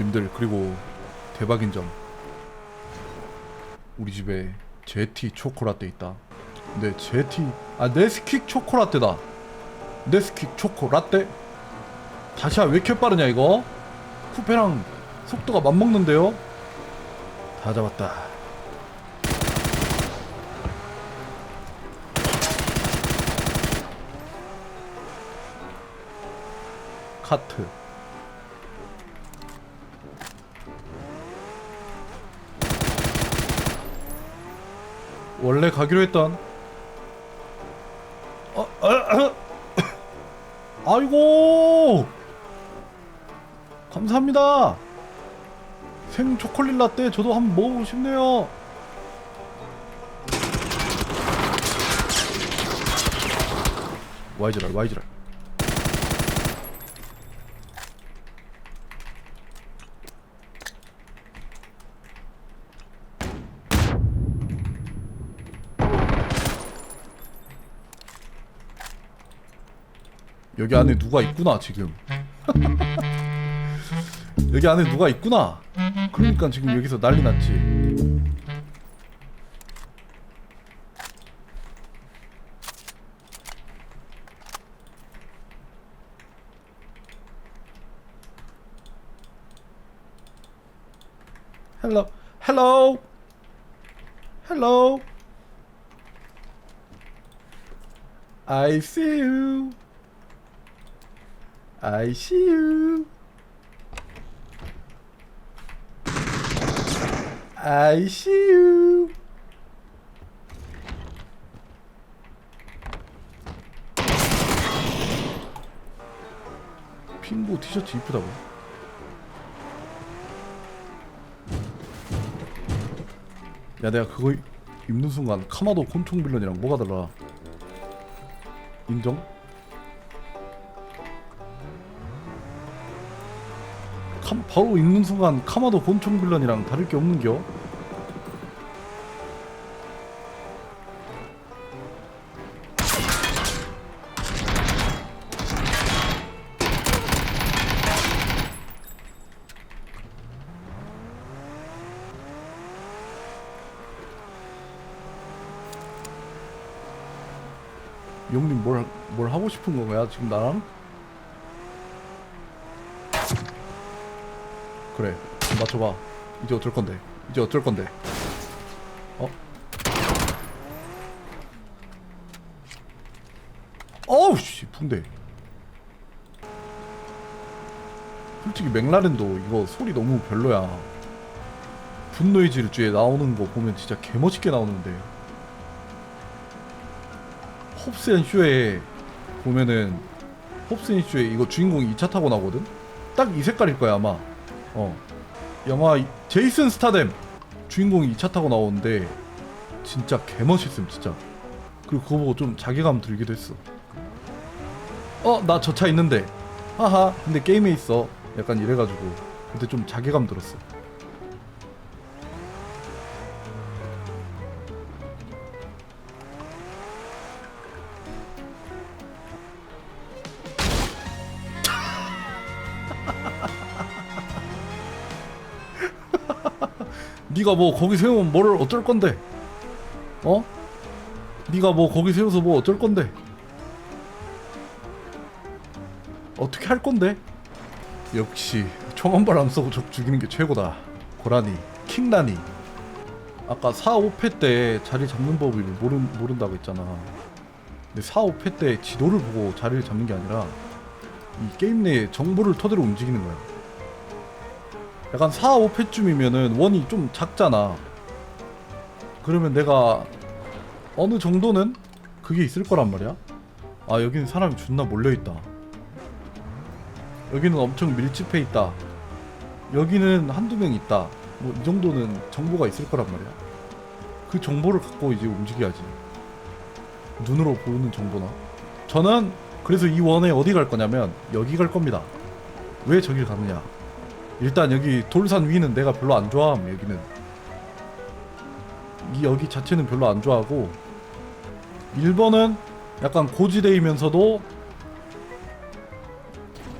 님들 그리고 대박인 점. 우리 집에 제티 초코라떼 있다. 근데 제티. 아 네스킥 초코라떼다. 네스킥 초코라떼? 다시야 왜 이렇게 빠르냐 이거? 쿠페랑 속도가 맞먹는데요? 다 잡았다. 카트 원래 가기로 했던. 어, 어, 어. 아이고. 감사합니다. 생 초콜릿 라떼 저도 한번 먹어보고 싶네요. 와이즈랄 와이즈랄 여기 안에 누가 있구나 지금. 여기 안에 누가 있구나. 그러니까 지금 여기서 난리 났지. 헬로 헬로 헬로 I see you I see you. I see you. 핑보 티셔츠 이쁘다고. 야 내가 그거 입는 순간 카마도 곤충 빌런이랑 뭐가 달라? 인정? 캄- 바로 입는 순간 카마도 곤충 빌런이랑 다를 게 없는겨? 영님 뭘, 뭘 하고 싶은 건가요? 지금 나랑? 그래. 맞춰봐. 이제 어쩔 건데. 이제 어쩔 건데. 어? 어우 씨 붕대. 솔직히 맥라렌도 이거 소리 너무 별로야. 분노의 질주에 나오는 거 보면 진짜 개멋있게 나오는데. 홉스 앤 쇼에 보면은 홉스 앤 쇼에 이거 주인공이 2차 타고 나오거든? 딱 이 색깔일 거야 아마 어. 영화 이- 제이슨 스타뎀 주인공이 2차 타고 나오는데 진짜 개멋있음 진짜. 그리고 그거 보고 좀 자괴감 들기도 했어. 어 나 저 차 있는데. 하하 근데 게임에 있어. 약간 이래가지고. 그때 좀 자괴감 들었어 네가 뭐 거기 세우면 뭐를 어쩔 건데? 어? 네가 뭐 거기 세워서 뭐 어쩔 건데? 어떻게 할 건데? 역시 총 한 발 안 쏘고 적 죽이는 게 최고다. 고라니, 킹라니. 아까 4, 5패 때 자리 잡는 법을 모르, 모른다고 했잖아. 근데 4, 5패 때 지도를 보고 자리를 잡는 게 아니라 이 게임 내에 정보를 토대로 움직이는 거야. 약간 4, 5패쯤이면은 원이 좀 작잖아. 그러면 내가 어느 정도는 그게 있을 거란 말이야. 아, 여기는 사람이 존나 몰려있다. 여기는 엄청 밀집해 있다. 여기는 한두 명 있다. 뭐 이 정도는 정보가 있을 거란 말이야. 그 정보를 갖고 이제 움직여야지. 눈으로 보이는 정보나. 저는 그래서 이 원에 어디 갈 거냐면 여기 갈 겁니다. 왜 저길 가느냐? 일단 여기 돌산 위는 내가 별로 안 좋아함 여기는. 이 여기 자체는 별로 안 좋아하고 1번은 약간 고지대이면서도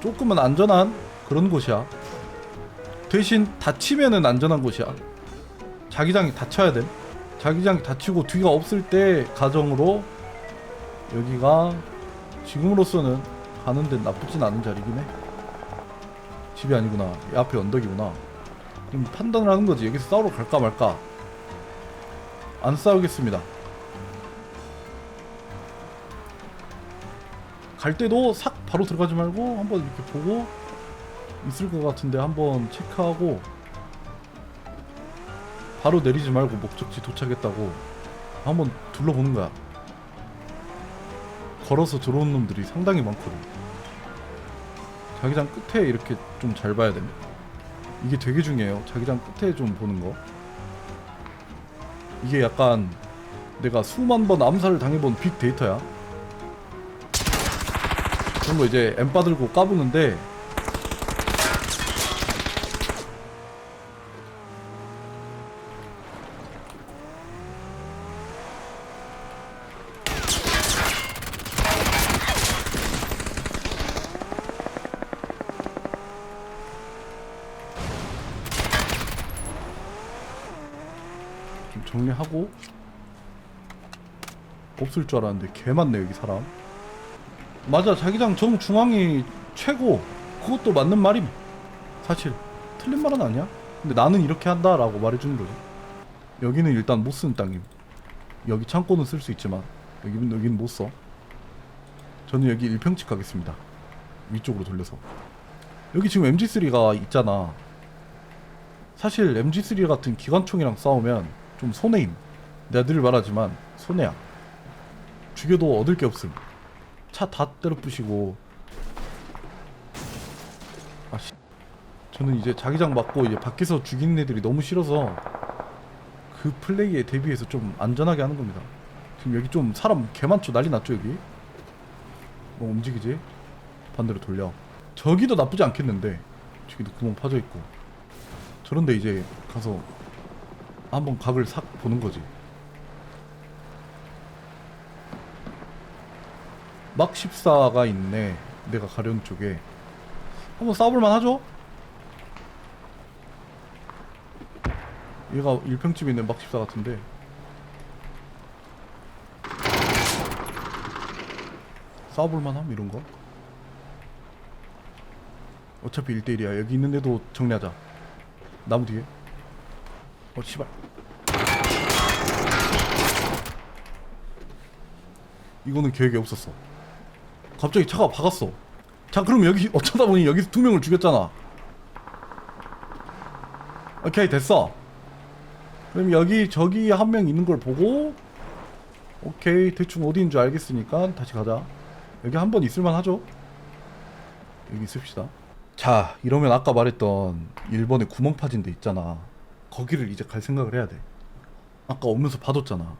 조금은 안전한 그런 곳이야. 대신 다치면은 안전한 곳이야. 자기장이 닫혀야 돼 자기장이 닫히고 뒤가 없을 때 가정으로 여기가 지금으로서는 가는 데 나쁘진 않은 자리긴 해 집이 아니구나. 이 앞에 언덕이구나. 그럼 판단을 하는 거지. 여기서 싸우러 갈까 말까. 안 싸우겠습니다. 갈 때도 싹 바로 들어가지 말고 한번 이렇게 보고 있을 것 같은데 한번 체크하고 바로 내리지 말고 목적지 도착했다고 한번 둘러보는 거야. 걸어서 들어온 놈들이 상당히 많거든 자기장 끝에 이렇게 좀 잘 봐야 됩니다. 이게 되게 중요해요. 자기장 끝에 좀 보는 거. 이게 약간 내가 수만 번 암살을 당해본 빅데이터야. 그런 거 이제 엠 빠 들고 까부는데 좀 정리하고 없을 줄 알았는데 개 많네 여기 사람. 맞아 자기장 정중앙이 최고. 그것도 맞는 말임. 사실 틀린 말은 아니야. 근데 나는 이렇게 한다 라고 말해주는 거지. 여기는 일단 못 쓰는 땅임. 여기 창고는 쓸 수 있지만 여기는 여기는 못써. 저는 여기 1평집 가겠습니다. 위쪽으로 돌려서. 여기 지금 MG3가 있잖아. 사실 MG3 같은 기관총이랑 싸우면 좀 손해임. 내가 늘 말하지만 손해야. 죽여도 얻을 게 없음. 차 다 때려 부시고. 아씨. 저는 이제 자기장 맞고 이제 밖에서 죽이는 애들이 너무 싫어서 그 플레이에 대비해서 좀 안전하게 하는 겁니다. 지금 여기 좀 사람 개 많죠? 난리 났죠 여기? 뭐 움직이지? 반대로 돌려. 저기도 나쁘지 않겠는데. 저기도 구멍 파져 있고. 저런데 이제 가서 한번 각을 싹 보는 거지. 막 14가 있네 내가 가려는 쪽에. 한번 싸워볼만 하죠? 얘가 1평집에 있는 막 14 같은데. 싸워볼만 함 이런 거? 어차피 1대1이야. 여기 있는데도 정리하자. 나무 뒤에 어 씨발. 이거는 계획에 없었어. 갑자기 차가 박았어. 자 그럼 여기 어쩌다 보니 여기서 두 명을 죽였잖아. 오케이 됐어. 그럼 여기 저기 한 명 있는 걸 보고 오케이 대충 어디인 줄 알겠으니까 다시 가자. 여기 한 번 있을만 하죠? 여기 있읍시다. 자 이러면 아까 말했던 일본의 구멍 파진 데 있잖아 거기를 이제 갈 생각을 해야 돼. 아까 오면서 봐뒀잖아.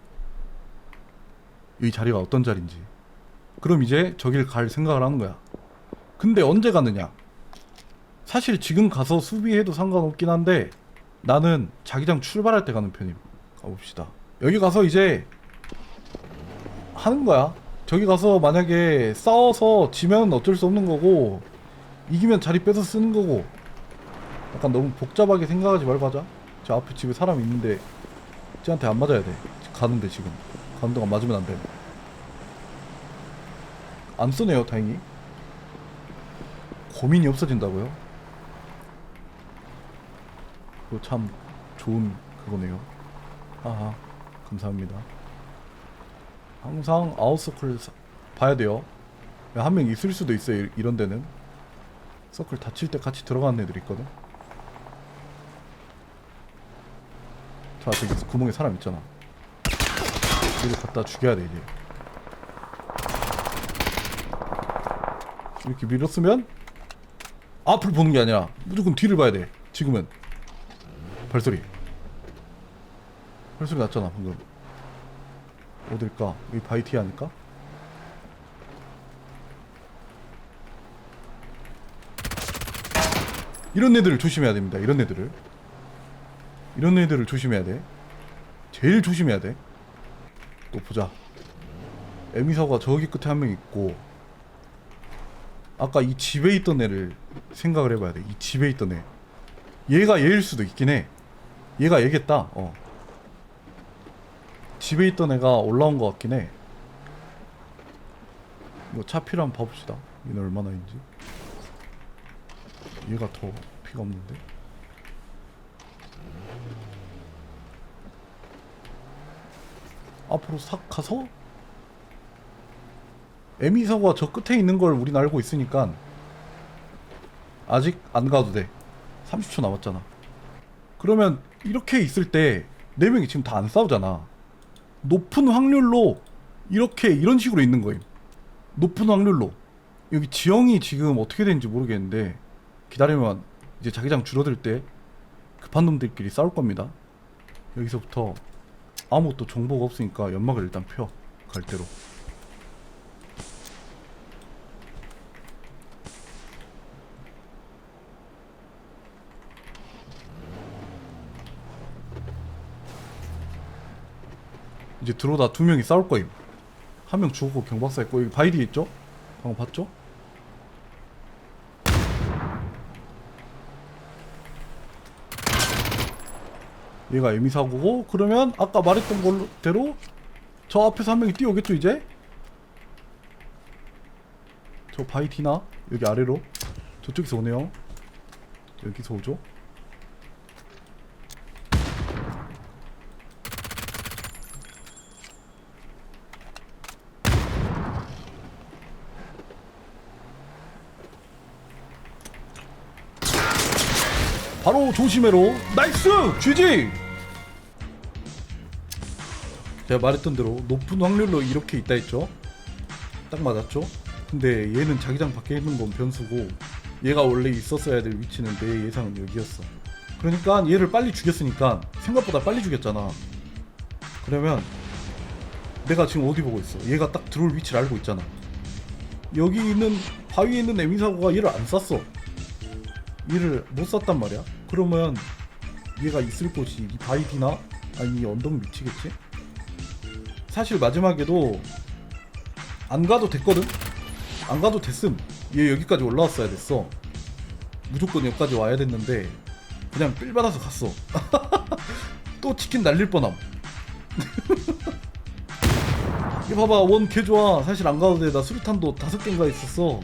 이 자리가 어떤 자리인지. 그럼 이제 저길 갈 생각을 하는 거야. 근데 언제 가느냐? 사실 지금 가서 수비해도 상관없긴 한데 나는 자기장 출발할 때 가는 편임. 가봅시다. 여기 가서 이제 하는 거야. 저기 가서 만약에 싸워서 지면 어쩔 수 없는 거고 이기면 자리 뺏어 쓰는 거고. 약간 너무 복잡하게 생각하지 말고 하자 저 앞에 집에 사람 있는데 쟤한테 안 맞아야 돼. 가는데 지금. 가는 동안 맞으면 안돼. 안 쏘네요 다행히. 고민이 없어진다고요? 그거 참 좋은 그거네요. 아하 감사합니다. 항상 아웃서클 사- 봐야 돼요. 한 명 있을 수도 있어요 이- 이런 데는? 서클 닫힐 때 같이 들어가는 애들 있거든 자 저기 구멍에 사람 있잖아. 이를 갖다 죽여야 돼 이제. 이렇게 밀었으면 앞을 보는 게 아니라 무조건 뒤를 봐야 돼 지금은. 발소리. 발소리 났잖아 방금. 어딜까? 여기 바이티 아닐까? 이런 애들을 조심해야 됩니다 이런 애들을 이런 애들을 조심해야 돼. 제일 조심해야 돼 또 보자. 에미사가 저기 끝에 한 명 있고 아까 이 집에 있던 애를 생각을 해봐야 돼. 이 집에 있던 애. 얘가 얘일 수도 있긴 해. 얘가 얘겠다. 어. 집에 있던 애가 올라온 것 같긴 해. 이거 차 필요 한번 봐봅시다. 얘는 얼마나 있는지. 얘가 더 피가 없는데 앞으로 싹 가서? 에미사고가 저 끝에 있는 걸 우린 알고 있으니까 아직 안 가도 돼. 30초 남았잖아. 그러면 이렇게 있을 때네 명이 지금 다 안 싸우잖아. 높은 확률로 이렇게 이런 식으로 있는 거임. 높은 확률로. 여기 지형이 지금 어떻게 되는지 모르겠는데 기다리면 이제 자기장 줄어들 때 급한 놈들끼리 싸울 겁니다. 여기서부터 아무것도 정보가 없으니까 연막을 일단 펴 갈대로 이제 들어오다 두 명이 싸울 거임 한 명 죽고 경박사 있고 여기 바이디 있죠? 방금 봤죠? 얘가 에미 사고고 그러면 아까 말했던 걸로 대로 저 앞에서 한 명이 뛰어오겠죠 이제? 저 바이티나? 여기 아래로? 저쪽에서 오네요. 여기서 오죠? 바로 조심해로. 나이스! GG 제가 말했던 대로 높은 확률로 이렇게 있다 했죠? 딱 맞았죠? 근데 얘는 자기장 밖에 있는 건 변수고 얘가 원래 있었어야 될 위치는 내 예상은 여기였어. 그러니까 얘를 빨리 죽였으니까 생각보다 빨리 죽였잖아. 그러면 내가 지금 어디 보고 있어? 얘가 딱 들어올 위치를 알고 있잖아. 여기 있는 바위에 있는 에미사고가 얘를 안 쐈어. 얘를 못 쐈단 말이야. 그러면 얘가 있을 곳이 이 바이디나? 아니 이 언덕 밑이겠지? 사실 마지막에도 안 가도 됐거든? 안 가도 됐음. 얘 여기까지 올라왔어야 됐어. 무조건 여기까지 와야 됐는데 그냥 삘 받아서 갔어. 또 치킨 날릴 뻔함. 이 봐봐 원 개 좋아. 사실 안 가도 돼. 나 수류탄도 다섯 개인가 있었어.